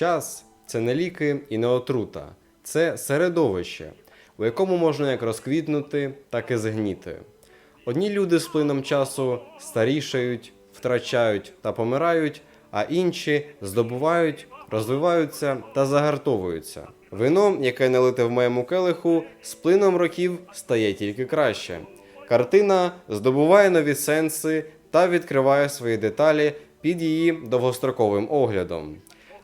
Час це не ліки і не отрута, це середовище, у якому можна як розквітнути, так і згніти. Одні люди з плином часу старішають, втрачають та помирають, а інші здобувають, розвиваються та загартовуються. Вино, яке налите в моєму келиху, з плином років стає тільки краще. Картина здобуває нові сенси та відкриває свої деталі під її довгостроковим оглядом.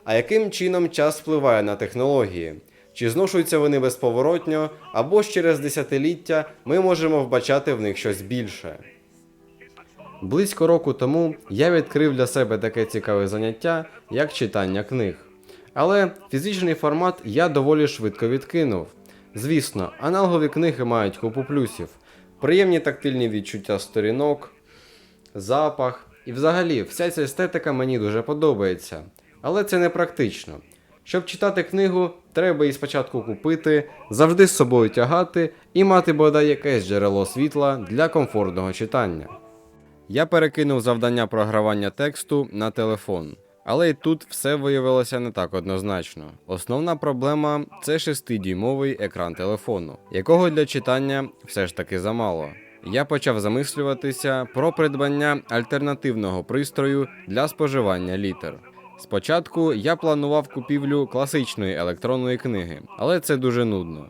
А яким чином час впливає на технології? Чи зношуються вони безповоротньо, або ж через десятиліття ми можемо вбачати в них щось більше? Близько року тому я відкрив для себе таке цікаве заняття, як читання книг. Але фізичний формат я доволі швидко відкинув. Звісно, аналогові книги мають купу плюсів, приємні тактильні відчуття сторінок, запах і взагалі вся ця естетика мені дуже подобається. Але це не практично. Щоб читати книгу, треба її спочатку купити, завжди з собою тягати і мати бодай якесь джерело світла для комфортного читання. Я перекинув завдання програвання тексту на телефон. Але і тут все виявилося не так однозначно. Основна проблема це 6-дюймовий екран телефону, якого для читання все ж таки замало. Я почав замислюватися про придбання альтернативного пристрою для споживання літер. Спочатку я планував купівлю класичної електронної книги, але це дуже нудно.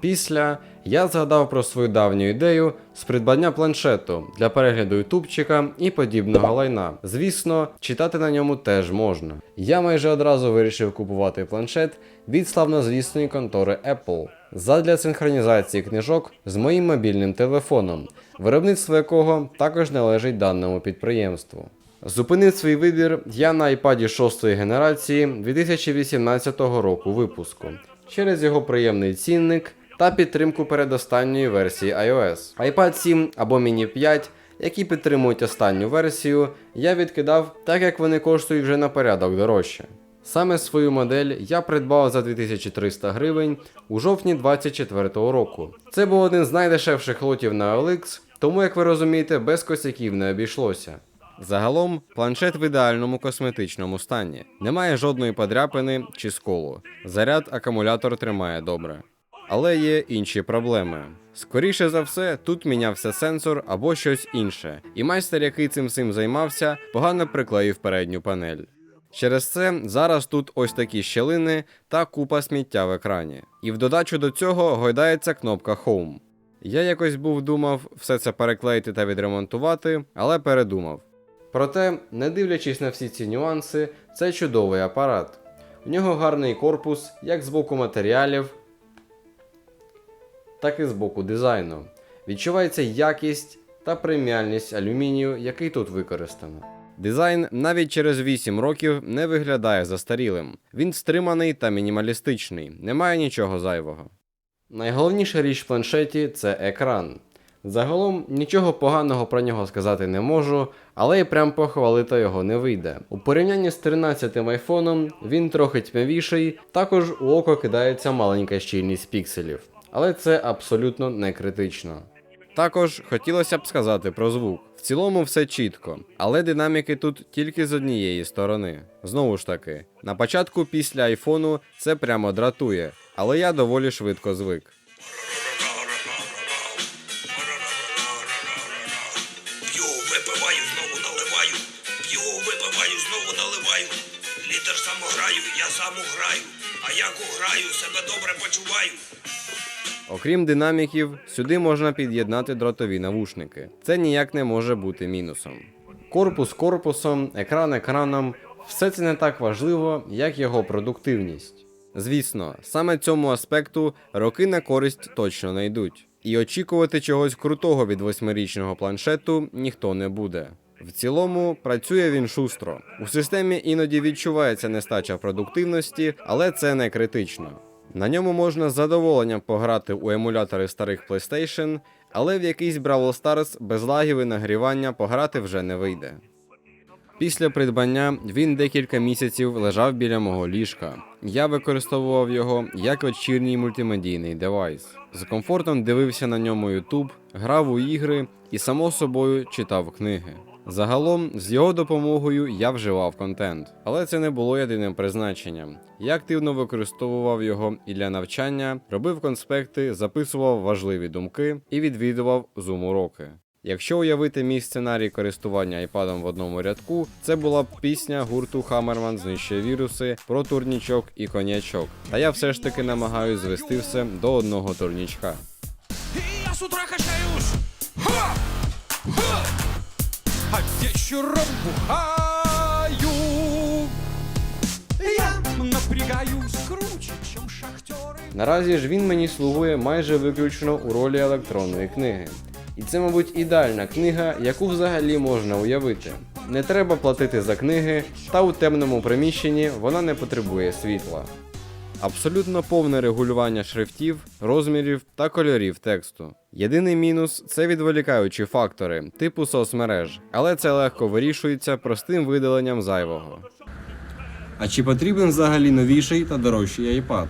Після я згадав про свою давню ідею з придбання планшету для перегляду ютубчика і подібного лайна. Звісно, читати на ньому теж можна. Я майже одразу вирішив купувати планшет від славнозвісної контори Apple задля синхронізації книжок з моїм мобільним телефоном, виробництво якого також належить даному підприємству. Зупинив свій вибір я на iPad 6 генерації 2018 року випуску через його приємний цінник та підтримку передостанньої версії iOS. iPad 7 або Mini 5, які підтримують останню версію, я відкидав, так як вони коштують вже на порядок дорожче. Саме свою модель я придбав за 2300 гривень у жовтні 2024 року. Це був один з найдешевших лотів на OLX, тому, як ви розумієте, без косяків не обійшлося. Загалом, планшет в ідеальному косметичному стані. Немає жодної подряпини чи сколу. Заряд акумулятор тримає добре. Але є інші проблеми. Скоріше за все, тут мінявся сенсор або щось інше, і майстер, який цим всім займався, погано приклеїв передню панель. Через це зараз тут ось такі щелини та купа сміття в екрані. І в додачу до цього гойдається кнопка Home. Я якось був думав все це переклеїти та відремонтувати, але передумав. Проте, не дивлячись на всі ці нюанси, це чудовий апарат. У нього гарний корпус як з боку матеріалів, так і з боку дизайну. Відчувається якість та преміальність алюмінію, який тут використано. Дизайн навіть через 8 років не виглядає застарілим. Він стриманий та мінімалістичний, немає нічого зайвого. Найголовніша річ в планшеті це екран. Загалом нічого поганого про нього сказати не можу, але й прям похвалити його не вийде. У порівнянні з 13-м айфоном він трохи тьмявіший, також у око кидається маленька щільність пікселів, але це абсолютно не критично. Також хотілося б сказати про звук. В цілому все чітко, але динаміки тут тільки з однієї сторони. Знову ж таки, на початку після айфону це прямо дратує, але я доволі швидко звик. Знову наливаю. П'ю, випиваю, знову наливаю. Літер сам граю, я сам граю. А як уграю, себе добре почуваю. Окрім динаміків, сюди можна під'єднати дротові навушники. Це ніяк не може бути мінусом. Корпус корпусом, екран екраном все це не так важливо, як його продуктивність. Звісно, саме цьому аспекту роки на користь точно не йдуть. І очікувати чогось крутого від восьмирічного планшету ніхто не буде. В цілому працює він шустро. У системі іноді відчувається нестача продуктивності, але це не критично. На ньому можна з задоволенням пограти у емулятори старих PlayStation, але в якийсь Brawl Stars без лагів і нагрівання пограти вже не вийде. Після придбання він декілька місяців лежав біля мого ліжка. Я використовував його як вечірній мультимедійний девайс. З комфортом дивився на ньому YouTube, грав у ігри і, само собою, читав книги. Загалом, з його допомогою я вживав контент, але це не було єдиним призначенням. Я активно використовував його і для навчання, робив конспекти, записував важливі думки і відвідував зум-уроки. Якщо уявити мій сценарій користування айпадом в одному рядку, це була б пісня гурту Хамерман знищує віруси про турнічок і конячок. Та я все ж таки намагаюсь звести все до одного турнічка. Я с утра качаюсь. Ха! Ха! А вечером бухаю. Я напрягаюсь круче, чем шахтеры. Наразі ж він мені слугує майже виключно у ролі електронної книги. І це, мабуть, ідеальна книга, яку взагалі можна уявити. Не треба платити за книги, та у темному приміщенні вона не потребує світла. Абсолютно повне регулювання шрифтів, розмірів та кольорів тексту. Єдиний мінус це відволікаючі фактори, типу соцмереж, але це легко вирішується простим видаленням зайвого. А чи потрібен взагалі новіший та дорожчий iPad?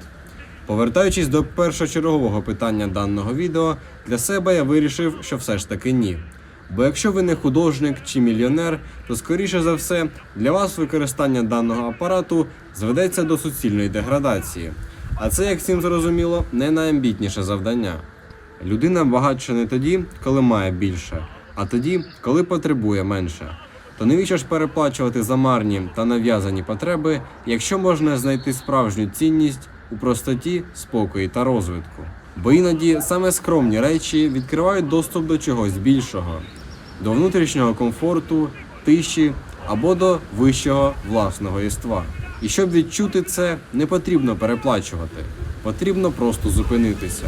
Повертаючись до першочергового питання даного відео, для себе я вирішив, що все ж таки ні. Бо якщо ви не художник чи мільйонер, то скоріше за все для вас використання даного апарату зведеться до суцільної деградації. А це, як всім зрозуміло, не найамбітніше завдання. Людина багатша не тоді, коли має більше, а тоді, коли потребує менше. То навіщо ж переплачувати за марні та нав'язані потреби, якщо можна знайти справжню цінність у простоті, спокої та розвитку? Бо іноді саме скромні речі відкривають доступ до чогось більшого, до внутрішнього комфорту, тиші або до вищого власного єства. І щоб відчути це, не потрібно переплачувати, потрібно просто зупинитися.